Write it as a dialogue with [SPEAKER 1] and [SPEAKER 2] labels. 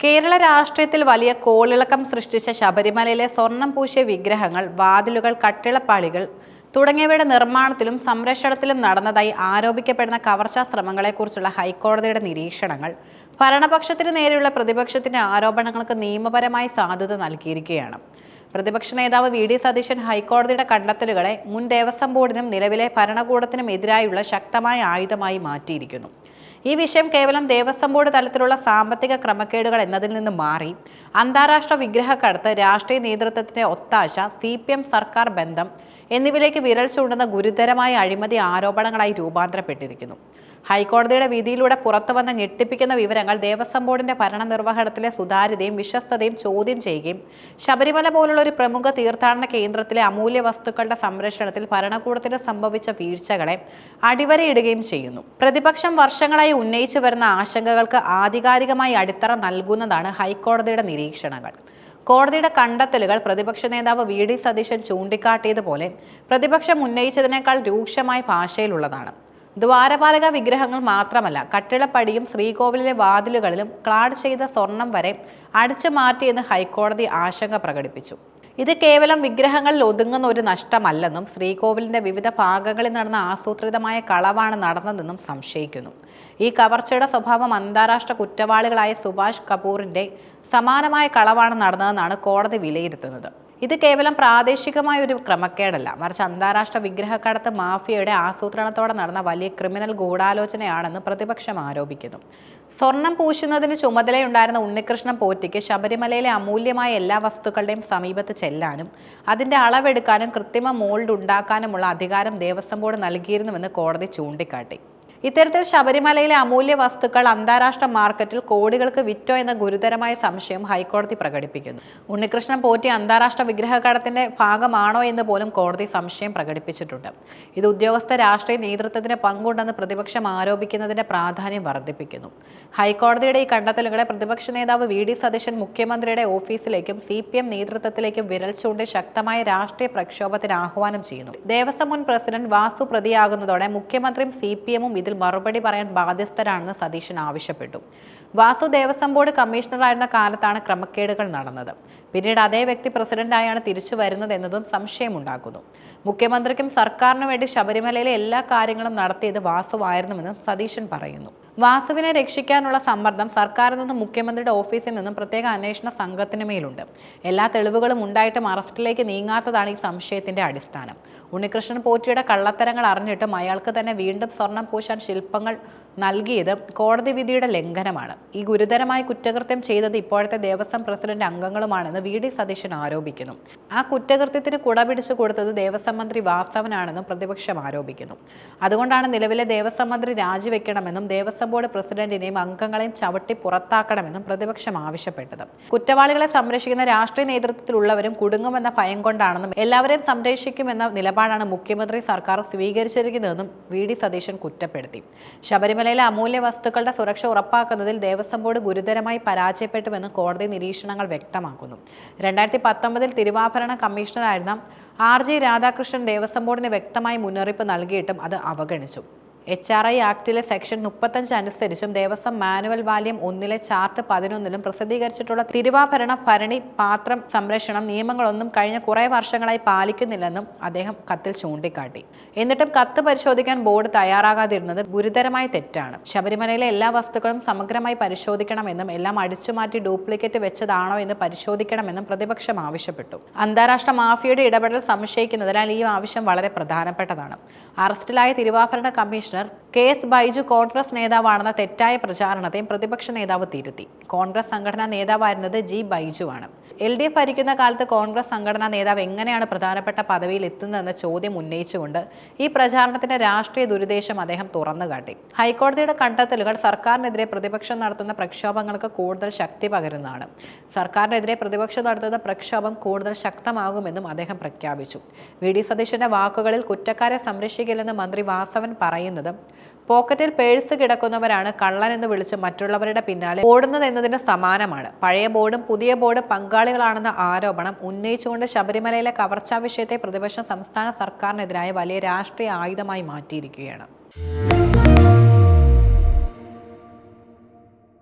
[SPEAKER 1] കേരള രാഷ്ട്രീയത്തിൽ വലിയ കോളിളക്കം സൃഷ്ടിച്ച ശബരിമലയിലെ സ്വർണം പൂശിയ വിഗ്രഹങ്ങൾ വാതിലുകൾ കട്ടിളപ്പാളികൾ തുടങ്ങിയവയുടെ നിർമ്മാണത്തിലും സംരക്ഷണത്തിലും നടന്നതായി ആരോപിക്കപ്പെടുന്ന കവർച്ചാ ശ്രമങ്ങളെക്കുറിച്ചുള്ള ഹൈക്കോടതിയുടെ നിരീക്ഷണങ്ങൾ ഭരണപക്ഷത്തിന് നേരെയുള്ള പ്രതിപക്ഷത്തിന്റെ ആരോപണങ്ങൾക്ക് നിയമപരമായി സാധുത നൽകിയിരിക്കുകയാണ്. പ്രതിപക്ഷ നേതാവ് വി. ഡി. സതീശൻ ഹൈക്കോടതിയുടെ കണ്ടെത്തലുകളെ മുൻ ദേവസ്വം ബോർഡിനും നിലവിലെ ഭരണകൂടത്തിനും എതിരായുള്ള ശക്തമായ ആയുധമായി മാറ്റിയിരിക്കുന്നു. ഈ വിഷയം കേവലം ദേവസ്വം ബോർഡ് തലത്തിലുള്ള സാമ്പത്തിക ക്രമക്കേടുകൾ എന്നതിൽ നിന്ന് മാറി. അന്താരാഷ്ട്ര വിഗ്രഹക്കടത്ത് രാഷ്ട്രീയ നേതൃത്വത്തിന്റെ ഒത്താശ സി സർക്കാർ ബന്ധം എന്നിവയിലേക്ക് വിരൽ ചൂണ്ടുന്ന ഗുരുതരമായ അഴിമതി ആരോപണങ്ങളായി രൂപാന്തരപ്പെട്ടിരിക്കുന്നു. ഹൈക്കോടതിയുടെ വിധിയിലൂടെ പുറത്തു വന്ന ഞെട്ടിപ്പിക്കുന്ന വിവരങ്ങൾ ദേവസ്വം ബോർഡിന്റെ ഭരണ നിർവഹണത്തിലെ സുതാര്യതയും വിശ്വസ്തതയും ചോദ്യം ചെയ്യുകയും ശബരിമല പോലുള്ള ഒരു പ്രമുഖ തീർത്ഥാടന കേന്ദ്രത്തിലെ അമൂല്യ വസ്തുക്കളുടെ സംരക്ഷണത്തിൽ ഭരണകൂടത്തിന് സംഭവിച്ച വീഴ്ചകളെ അടിവരയിടുകയും ചെയ്യുന്നു. പ്രതിപക്ഷം വർഷങ്ങളായി ഉന്നയിച്ചു വരുന്ന ആശങ്കകൾക്ക് ആധികാരികമായി അടിത്തറ നൽകുന്നതാണ് ഹൈക്കോടതിയുടെ നിരീക്ഷണങ്ങൾ. കോടതിയുടെ കണ്ടെത്തലുകൾ പ്രതിപക്ഷ നേതാവ് വി. ഡി. സതീശൻ ചൂണ്ടിക്കാട്ടിയതുപോലെ പ്രതിപക്ഷം ഉന്നയിച്ചതിനേക്കാൾ രൂക്ഷമായ ഭാഷയിലുള്ളതാണ്. ദ്വാരപാലക വിഗ്രഹങ്ങൾ മാത്രമല്ല കട്ടിളപ്പടിയും ശ്രീകോവിലിലെ വാതിലുകളിലും ക്ലാഡ് ചെയ്ത സ്വർണം വരെ അടിച്ചു മാറ്റിയെന്ന് ഹൈക്കോടതി ആശങ്ക പ്രകടിപ്പിച്ചു. ഇത് കേവലം വിഗ്രഹങ്ങളിൽ ഒതുങ്ങുന്ന ഒരു നഷ്ടമല്ലെന്നും ശ്രീകോവിലിന്റെ വിവിധ ഭാഗങ്ങളിൽ നടന്ന ആസൂത്രിതമായ കളവാണ് നടന്നതെന്നും സംശയിക്കുന്നു. ഈ കവർച്ചയുടെ സ്വഭാവം അന്താരാഷ്ട്ര കുറ്റവാളികളായ സുഭാഷ് കപൂറിന്റെ സമാനമായ കളവാണ് നടന്നതെന്നാണ് കോടതി വിലയിരുത്തുന്നത്. ഇത് കേവലം പ്രാദേശികമായ ഒരു ക്രമക്കേടല്ല. മറിച്ച് അന്താരാഷ്ട്ര വിഗ്രഹക്കടത്ത് മാഫിയയുടെ ആസൂത്രണത്തോടെ നടന്ന വലിയ ക്രിമിനൽ ഗൂഢാലോചനയാണെന്ന് പ്രതിപക്ഷം ആരോപിക്കുന്നു. സ്വർണം പൂശുന്നതിന് ചുമതലയുണ്ടായിരുന്ന ഉണ്ണികൃഷ്ണൻ പോറ്റിക്ക് ശബരിമലയിലെ അമൂല്യമായ എല്ലാ വസ്തുക്കളുടെയും സമീപത്ത് ചെല്ലാനും അതിന്റെ അളവെടുക്കാനും കൃത്രിമ മോൾഡ് ഉണ്ടാക്കാനുമുള്ള അധികാരം ദേവസ്വം ബോർഡ് നൽകിയിരുന്നുവെന്ന് കോടതി ചൂണ്ടിക്കാട്ടി. ഇത്തരത്തിൽ ശബരിമലയിലെ അമൂല്യ വസ്തുക്കൾ അന്താരാഷ്ട്ര മാർക്കറ്റിൽ കോടികൾക്ക് വിറ്റോ എന്ന ഗുരുതരമായ സംശയം ഹൈക്കോടതി പ്രകടിപ്പിക്കുന്നു. ഉണ്ണികൃഷ്ണൻ പോറ്റി അന്താരാഷ്ട്ര വിഗ്രഹകടത്തിന്റെ ഭാഗമാണോ എന്ന് പോലും കോടതി സംശയം പ്രകടിപ്പിച്ചിട്ടുണ്ട്. ഇത് ഉദ്യോഗസ്ഥ രാഷ്ട്രീയ നേതൃത്വത്തിന് പങ്കുണ്ടെന്ന് പ്രതിപക്ഷം ആരോപിക്കുന്നതിന്റെ പ്രാധാന്യം വർദ്ധിപ്പിക്കുന്നു. ഹൈക്കോടതിയുടെ ഈ കണ്ടെത്തലുകളെ പ്രതിപക്ഷ നേതാവ് വി ഡി സതീശൻ മുഖ്യമന്ത്രിയുടെ ഓഫീസിലേക്കും സി പി എം നേതൃത്വത്തിലേക്കും വിരൽ ചൂണ്ടി ശക്തമായ രാഷ്ട്രീയ പ്രക്ഷോഭത്തിന് ആഹ്വാനം ചെയ്യുന്നു. ദേവസ്വം മുൻ പ്രസിഡന്റ് വാസു പ്രതിയാകുന്നതോടെ മുഖ്യമന്ത്രിയും സി പി എമ്മും ഇതിൽ മറുപടി പറയാൻ ബാധ്യസ്ഥരാണെന്ന് സതീശൻ ആവശ്യപ്പെട്ടു. വാസു ദേവസ്വം ബോർഡ് കമ്മീഷണറായിരുന്ന കാലത്താണ് ക്രമക്കേടുകൾ നടന്നത്. പിന്നീട് അതേ വ്യക്തി പ്രസിഡന്റായാണ് തിരിച്ചു വരുന്നത് എന്നതും സംശയമുണ്ടാക്കുന്നു. മുഖ്യമന്ത്രിക്കും സർക്കാരിനു വേണ്ടി ശബരിമലയിലെ എല്ലാ കാര്യങ്ങളും നടത്തിയത് വാസുവായിരുന്നുവെന്നും സതീശൻ പറയുന്നു. വാസുവിനെ രക്ഷിക്കാനുള്ള സമ്മർദ്ദം സർക്കാരിൽ നിന്നും മുഖ്യമന്ത്രിയുടെ ഓഫീസിൽ നിന്നും പ്രത്യേക അന്വേഷണ സംഘത്തിന് മേലുണ്ട്. എല്ലാ തെളിവുകളും ഉണ്ടായിട്ടും അറസ്റ്റിലേക്ക് നീങ്ങാത്തതാണ് ഈ സംശയത്തിന്റെ അടിസ്ഥാനം. ഉണ്ണികൃഷ്ണൻ പോറ്റിയുടെ കള്ളത്തരങ്ങൾ അറിഞ്ഞിട്ടും അയാൾക്ക് തന്നെ വീണ്ടും സ്വർണം പൂശാൻ ശില്പങ്ങൾ നൽകിയത് കോടതി വിധിയുടെ ലംഘനമാണ്. ഈ ഗുരുതരമായ കുറ്റകൃത്യം ചെയ്തത് ഇപ്പോഴത്തെ ദേവസ്വം പ്രസിഡന്റ് അംഗങ്ങളുമാണെന്ന് വി ഡി സതീശൻ ആരോപിക്കുന്നു. ആ കുറ്റകൃത്യത്തിന് കുടപിടിച്ചു കൊടുത്തത് ദേവസ്വം മന്ത്രി വാസ്തവനാണെന്നും പ്രതിപക്ഷം ആരോപിക്കുന്നു. അതുകൊണ്ടാണ് നിലവിലെ ദേവസ്വം മന്ത്രി രാജിവെക്കണമെന്നും ദേവസ്വം ബോർഡ് പ്രസിഡന്റിനെയും അംഗങ്ങളെയും ചവിട്ടി പുറത്താക്കണമെന്നും പ്രതിപക്ഷം ആവശ്യപ്പെട്ടത്. കുറ്റവാളികളെ സംരക്ഷിക്കുന്ന രാഷ്ട്രീയ നേതൃത്വത്തിലുള്ളവരും കുടുങ്ങുമെന്ന ഭയം കൊണ്ടാണെന്നും എല്ലാവരെയും സംരക്ഷിക്കുമെന്ന നിലപാടാണ് മുഖ്യമന്ത്രി സർക്കാർ സ്വീകരിച്ചിരിക്കുന്നതെന്നും വി ഡി സതീശൻ കുറ്റപ്പെടുത്തി. ശബരിമലയിലെ അമൂല്യ വസ്തുക്കളുടെ സുരക്ഷ ഉറപ്പാക്കുന്നതിൽ ദേവസ്വം ബോർഡ് ഗുരുതരമായി പരാജയപ്പെട്ടുവെന്ന് കോടതി നിരീക്ഷണങ്ങൾ വ്യക്തമാക്കുന്നു. രണ്ടായിരത്തി പത്തൊമ്പതിൽ തിരുവാഭരണ കമ്മീഷണറായിരുന്ന ആർ ജി രാധാകൃഷ്ണൻ ദേവസ്വം ബോർഡിന് വ്യക്തമായി മുന്നറിയിപ്പ് നൽകിയിട്ടും അത് അവഗണിച്ചു. എച്ച് ആർ ഐ ആക്ടിലെ സെക്ഷൻ മുപ്പത്തഞ്ച് അനുസരിച്ചും ദേവസ്വം മാനുവൽ വാല്യം ഒന്നിലെ ചാർട്ട് പതിനൊന്നിലും പ്രസിദ്ധീകരിച്ചിട്ടുള്ള തിരുവാഭരണ ഭരണി പാത്രം സംരക്ഷണം നിയമങ്ങളൊന്നും കഴിഞ്ഞ കുറേ വർഷങ്ങളായി പാലിക്കുന്നില്ലെന്നും അദ്ദേഹം കത്തിൽ ചൂണ്ടിക്കാട്ടി. എന്നിട്ടും കത്ത് പരിശോധിക്കാൻ ബോർഡ് തയ്യാറാകാതിരുന്നത് ഗുരുതരമായ തെറ്റാണ്. ശബരിമലയിലെ എല്ലാ വസ്തുക്കളും സമഗ്രമായി പരിശോധിക്കണമെന്നും എല്ലാം അടിച്ചുമാറ്റി ഡ്യൂപ്ലിക്കേറ്റ് വെച്ചതാണോ എന്ന് പരിശോധിക്കണമെന്നും പ്രതിപക്ഷം ആവശ്യപ്പെട്ടു. അന്താരാഷ്ട്ര മാഫിയയുടെ ഇടപെടൽ സംശയിക്കുന്നതിനാൽ ഈ ആവശ്യം വളരെ പ്രധാനപ്പെട്ടതാണ്. അറസ്റ്റിലായ തിരുവാഭരണ commissioner K S Baiju Congress നേതാവാണെന്ന തെറ്റായ പ്രചാരണത്തെയും പ്രതിപക്ഷ നേതാവ് തിരുത്തി. കോൺഗ്രസ് സംഘടനാ നേതാവായിരുന്നത് ജി ബൈജു ആണ് എൽ ഡി എഫ് ഭരിക്കുന്ന കാലത്ത് കോൺഗ്രസ് സംഘടനാ നേതാവ് എങ്ങനെയാണ് പ്രധാനപ്പെട്ട പദവിയിൽ എത്തുന്നതെന്ന ചോദ്യം ഉന്നയിച്ചുകൊണ്ട് ഈ പ്രചാരണത്തിന്റെ രാഷ്ട്രീയ ദുരുദ്ദേശം അദ്ദേഹം തുറന്നുകാട്ടി. ഹൈക്കോടതിയുടെ കണ്ടെത്തലുകൾ സർക്കാരിനെതിരെ പ്രതിപക്ഷം നടത്തുന്ന പ്രക്ഷോഭങ്ങൾക്ക് കൂടുതൽ ശക്തി പകരുന്നതാണ്. സർക്കാരിനെതിരെ പ്രതിപക്ഷം നടത്തുന്ന പ്രക്ഷോഭം കൂടുതൽ ശക്തമാകുമെന്നും അദ്ദേഹം പ്രഖ്യാപിച്ചു. വി. ഡി. സതീശന്റെ വാക്കുകളിൽ കുറ്റക്കാരെ സംരക്ഷിക്കില്ലെന്ന് മന്ത്രി വാസവൻ പറയുന്നത് പോക്കറ്റിൽ പേഴ്സ് കിടക്കുന്നവരാണ് കള്ളൻ എന്ന് വിളിച്ച് മറ്റുള്ളവരുടെ പിന്നാലെ ഓടുന്നത് എന്നതിന് സമാനമാണ്. പഴയ ബോർഡും പുതിയ ബോർഡും പങ്കാളികളാണെന്ന ആരോപണം ഉന്നയിച്ചുകൊണ്ട് ശബരിമലയിലെ കവർച്ചാ വിഷയത്തെ പ്രതിപക്ഷം സംസ്ഥാന സർക്കാരിനെതിരായ വലിയ രാഷ്ട്രീയ ആയുധമായി മാറ്റിയിരിക്കുകയാണ്.